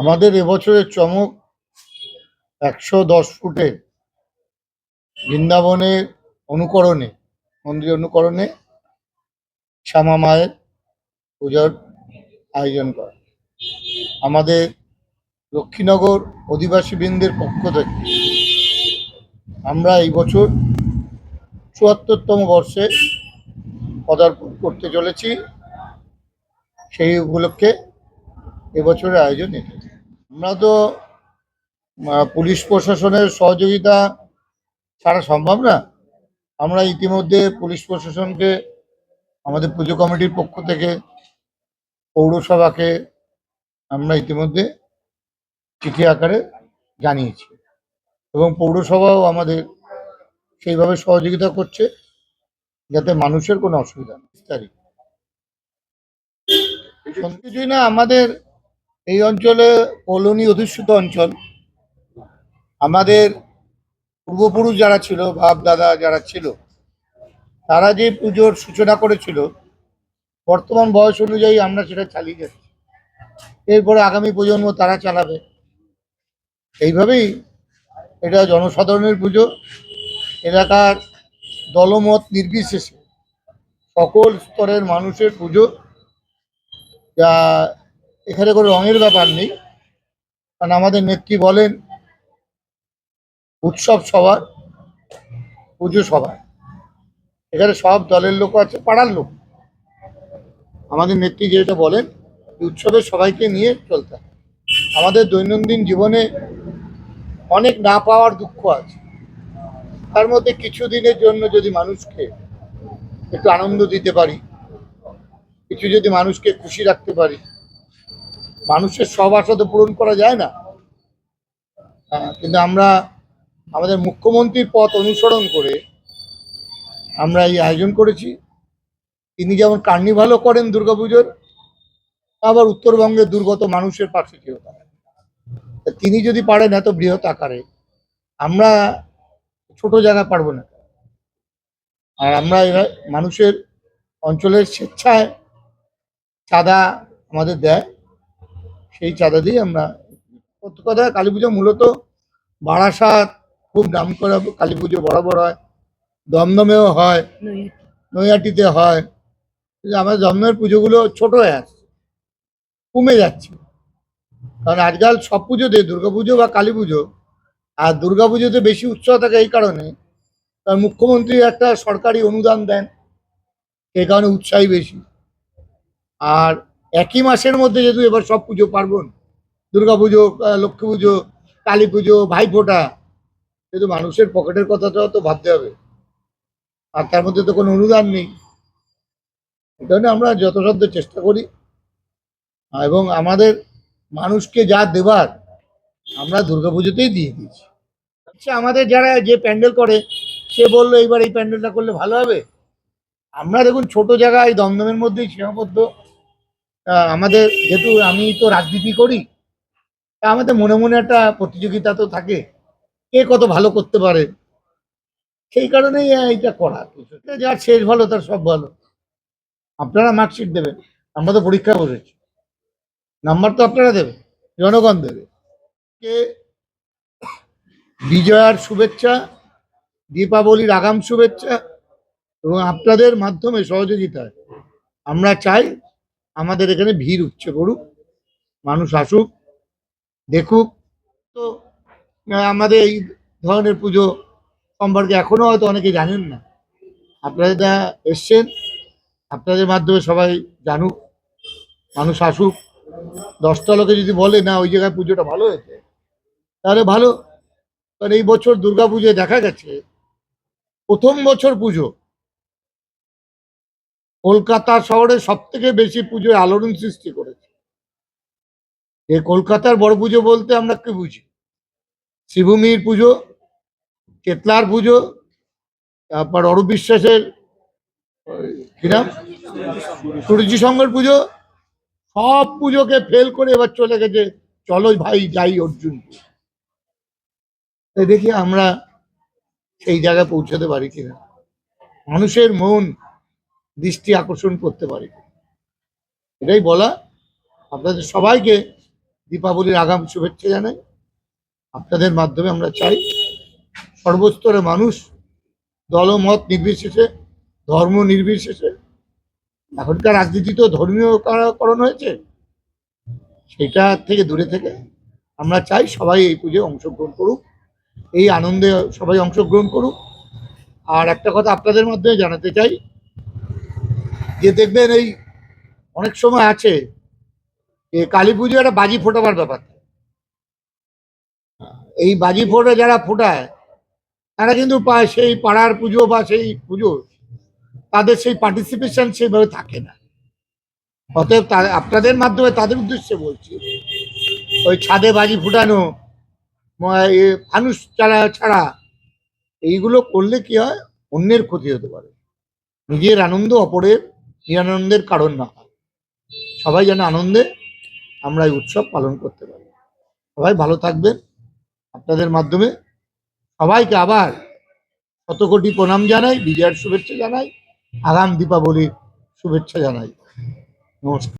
আমাদের এবছরের চমক একশো দশ ফুটে বৃন্দাবনের অনুকরণে মন্দির অনুকরণে শ্যামা মায়ের পূজার আয়োজন করা। আমাদের লক্ষ্মীনগর অধিবাসী বৃন্দের পক্ষ থেকে আমরা এই বছর চুয়াত্তরতম বর্ষে পদার্পণ করতে চলেছি। সেই উপলক্ষে এবছরের আয়োজন এটা আমরা তো পুলিশ প্রশাসনের সহযোগিতা ছাড়া সম্ভব না। আমরা ইতিমধ্যে পুলিশ প্রশাসনকে, আমাদের পুজো কমিটির পক্ষ থেকে, পৌরসভাকে আমরা ইতিমধ্যে চিঠি আকারে জানিয়েছি এবং পৌরসভাও আমাদের সেইভাবে সহযোগিতা করছে যাতে মানুষের কোনো অসুবিধা নেই। কিছুই না, আমাদের এই অঞ্চলে কলোনি অধিষ্ঠিত অঞ্চল। আমাদের পূর্বপুরুষ যারা ছিল, বাপ, দাদা যারা ছিল, তারা যে পুজোর সূচনা করেছিল, বর্তমান বয়স অনুযায়ী আমরা সেটা চালিয়ে যাচ্ছি। এরপরে আগামী প্রজন্ম তারা চালাবে। এইভাবেই এটা জনসাধারণের পুজো। এলাকার দলমত নির্বিশেষে সকল স্তরের মানুষের পুজো। যা এখানে কোনো রঙের ব্যাপার নেই। কারণ আমাদের নেত্রী বলেন, উৎসব সবার, পুজো সবার। এখানে সব দলের লোক আছে, পাড়ার লোক। আমাদের নেত্রী যেটা বলেন উৎসবে সবাইকে নিয়ে চলতে। আমাদের দৈনন্দিন জীবনে অনেক না পাওয়ার দুঃখ আছে। তার মধ্যে কিছু দিনের জন্য যদি মানুষকে একটু আনন্দ দিতে পারি, কিছু যদি মানুষকে খুশি রাখতে পারি মানুষের সব আশা তো পূরণ করা যায় না। আহ, কিন্তু আমরা আমাদের মুখ্যমন্ত্রীর পথ অনুসরণ করে আমরা এই আয়োজন করেছি। তিনি যেমন কার্নিভালও করেন দুর্গাপুজোর আবার উত্তরবঙ্গের দুর্গত মানুষের পাশে কেউ। তিনি যদি পারেন এত বৃহৎ আকারে আমরা ছোট জায়গা পারব না। আর আমরা এরা মানুষের অঞ্চলের স্বেচ্ছায় চাঁদা আমাদের দেয়। সেই চাঁদা দিয়ে আমরা সত্যি কথা কালী পুজো মূলত বারাসাত, খুব নাম করা কালী পুজো বরাবর হয়। দমদমেও হয়, নৈহাটিতে হয়। আমাদের দমদমের পুজোগুলো ছোট হয়ে আসছে, কমে যাচ্ছে। কারণ আজকাল সব পুজোতে দুর্গাপুজো বা কালী পুজো, আর দুর্গাপুজোতে বেশি উৎসাহ থাকে এই কারণে, কারণ মুখ্যমন্ত্রী একটা সরকারি অনুদান দেন, সেই কারণে উৎসাহী বেশি। আর একই মাসের মধ্যে যেহেতু এবার সব পুজো পার্বণ, দুর্গা পুজো লক্ষ্মী পুজো, কালী পুজো, ভাইফোঁটা, কিন্তু মানুষের পকেটের কথাটাও তো ভাবতে হবে। আর তার মধ্যে তো কোনো অনুদান নেই। কারণে আমরা যথাসাধ্য চেষ্টা করি। এবং আমাদের মানুষকে যা দেবার, আমরা দুর্গাপুজোতেই দিয়ে দিয়েছি। আচ্ছা আমাদের যারা যে প্যান্ডেল করে, সে বলল, এইবার এই প্যান্ডেলটা করলে ভালো হবে? আমরা দেখুন, ছোট জায়গায় দমদমের মধ্যেই সীমাবদ্ধ। আমাদের যেহেতু আমি তো রাজনীতি করি আমাদের মনে মনে একটা প্রতিযোগিতা তো থাকে, কে কত ভালো করতে পারে। সেই কারণেই এইটা করা। যার শেষ ভালো, তার সব ভালো। আপনারা মার্কশিট দেবেন। আমরা তো পরীক্ষা বসেছি। নাম্বার তো আপনারা দেবেন, জনগণ দেবে। কে বিজয়ার শুভেচ্ছা, দীপাবলির আগাম শুভেচ্ছা, এবং আপনাদের মাধ্যমে সহযোগিতায়। আমরা চাই আমাদের এখানে ভিড় উঠছে, পড়ুক, মানুষ আসুক, দেখুক। তো আমাদের এই ধরনের পুজো সম্পর্কে এখনও হয়তো অনেকে জানেন না। আপনারা যা এসছেন, আপনাদের মাধ্যমে সবাই জানুক, মানুষ আসুক। দশটা লোকে যদি বলে, না, ওই জায়গায় পুজোটা ভালো হয়েছে, তাহলে ভালো। কারণ এই বছর দুর্গা পুজোয় দেখা গেছে, প্রথম বছর পুজো কলকাতা শহরে সব থেকে বেশি পুজোয় আলোড়ন সৃষ্টি করেছে। এই কলকাতার বড় পুজো বলতে আমরা কি বুঝি? শিবভূমির পুজো কেতলার পুজো তারপর অরূপ বিশ্বাসের ওই, কি নাম? সূর্যি সঙ্গের পুজো সব পুজোকে ফেল করে এবার চলে গেছে। চলো ভাই যাই অর্জুন। দেখি আমরা সেই জায়গায় পৌঁছাতে পারি কিনা। মানুষের মন দৃষ্টি আকর্ষণ করতে পারি। এটাই বলা। আপনাদের সবাইকে দীপাবলির আগাম শুভেচ্ছা জানাই। আপনাদের মাধ্যমে আমরা চাই সর্বস্তরের মানুষ দলমত নির্বিশেষে, ধর্ম নির্বিশেষে, এখনকার রাজনীতি তো ধর্মীয় করণ হয়েছে, সেটা থেকে দূরে থেকে আমরা চাই সবাই এই পুজোয় অংশগ্রহণ করুক, এই আনন্দে সবাই অংশগ্রহণ করুক। আর একটা কথা আপনাদের মাধ্যমে জানাতে চাই যে দেখবেন এই অনেক সময় আছে যে কালী পুজো একটা বাজি ফোটাবার ব্যাপার এই বাজি ফোটা যারা ফোটায়, তারা কিন্তু পা- সেই পাড়ার পুজো বা সেই পুজো, তাদের সেই পার্টিসিপেশন সেইভাবে থাকে না। অতএব আপনাদের মাধ্যমে তাদের উদ্দেশ্যে বলছি, ওই ছাদে বাজি ফুটানো মানুষ ছাড়া ছাড়া, এইগুলো করলে কি হয়? অন্যের ক্ষতি হতে পারে। নিজের আনন্দ, অপরের নিরানন্দের কারণ না হয়। সবাই যেন আনন্দে আমরা এই উৎসব পালন করতে পারি। সবাই ভালো থাকবেন। আপনাদের মাধ্যমে সবাইকে আবার শতকোটি প্রণাম জানাই, বিজয়ের শুভেচ্ছা জানাই, আগাম দীপাবলির শুভেচ্ছা জানাই। নমস্কার।